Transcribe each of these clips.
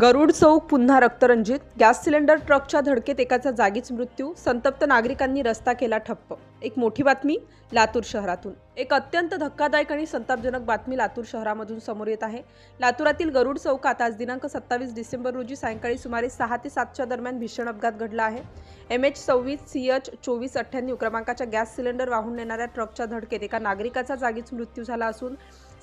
गरुड चौक पुन्हा रक्तरंजित. Gas cylinder ट्रकच्या धडकेत एकाचा जागीच मृत्यू. संतप्त नागरिकांनी रस्ता केला ठप्प. एक मोठी बातमी लातूर शहरातून. एक अत्यंत धक्कादायक आणि संतापजनक बातमी लातूर शहरामधून समोर येत आहे. लातूरातील गरुड चौकात आज दिनांक सत्तावीस डिसेंबर रोजी सायंकाळी सुमारे सहा ते सातच्या दरम्यान भीषण अपघात घडला आहे. एम एच सव्वीस सी एच चोवीस अठ्ठ्याण्णव क्रमांकाच्या गॅस सिलेंडर वाहून नेणाऱ्या ट्रकच्या धडकेत एका नागरिकाचा जागीच मृत्यू झाला असून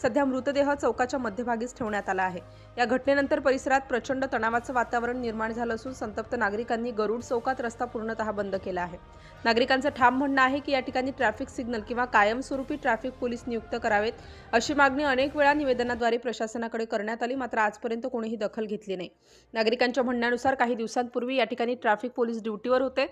सध्या मृतदेह चौकाच्या मध्यभागीच ठेवण्यात आला आहे. या घटनेनंतर परिसरात प्रचंड तणावाचं वातावरण निर्माण झालं असून संतप्त नागरिकांनी गरुड चौकात रस्ता पूर्णतः बंद केला आहे. नागरिकांचं ठाम म्हणणं आहे की या ठिकाणी ट्रॅफिक सिग्नल किंवा कायमस्वरूपी ट्रॅफिक पोलीस नियुक्त करावेत अशी मागणी अनेक वेळा निवेदनाद्वारे प्रशासनाकडे करण्यात आली. मात्र आजपर्यंत कोणीही दखल घेतली नाही. नागरिकांच्या म्हणण्यानुसार काही दिवसांपूर्वी या ठिकाणी ट्रॅफिक पोलीस ड्युटीवर होते.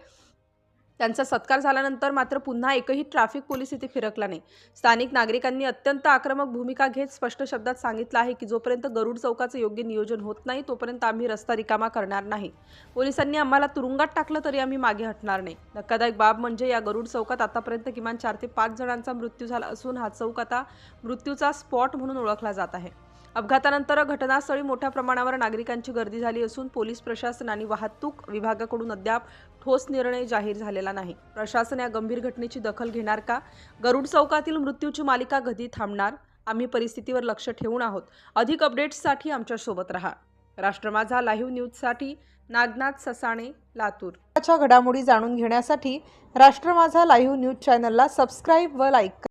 त्यांचा सत्कार झाल्यानंतर मात्र पुन्हा एकही ट्रॅफिक पोलीस इथे फिरकला नाही. स्थानिक नागरिकांनी अत्यंत आक्रमक भूमिका घेत स्पष्ट शब्दात सांगितलं आहे की जोपर्यंत गरुड चौकाचं योग्य नियोजन होत नाही तोपर्यंत आम्ही रस्ता रिकामा करणार नाही. पोलिसांनी आम्हाला तुरुंगात टाकलं तरी आम्ही मागे हटणार नाही. धक्कादायक बाब म्हणजे या गरुड चौकात आतापर्यंत किमान चार ते पाच जणांचा मृत्यू झाला असून हा चौक आता मृत्यूचा स्पॉट म्हणून ओळखला जात आहे. अपघातानंतर घटनास्थळी मोठ्या प्रमाणावर नागरिकांची गर्दी झाली असून पोलीस प्रशासन आणि वाहतूक विभागाकडून अद्याप ठोस निर्णय जाहीर झालेला नाही. प्रशासन या गंभीर घटनेची दखल घेणार का? गरुड चौकातील मृत्यूची मालिका कधी थांबणार? आम्ही परिस्थितीवर लक्ष ठेवून आहोत. अधिक अपडेट्ससाठी आमच्यासोबत रहा. राष्ट्रमाझा लाईव्ह न्यूजसाठी नागनाथ ससाणे लातूर. घडामोडी जाणून घेण्यासाठी राष्ट्रमाझा लाईव्ह न्यूज चॅनलला सबस्क्राईब व लाईक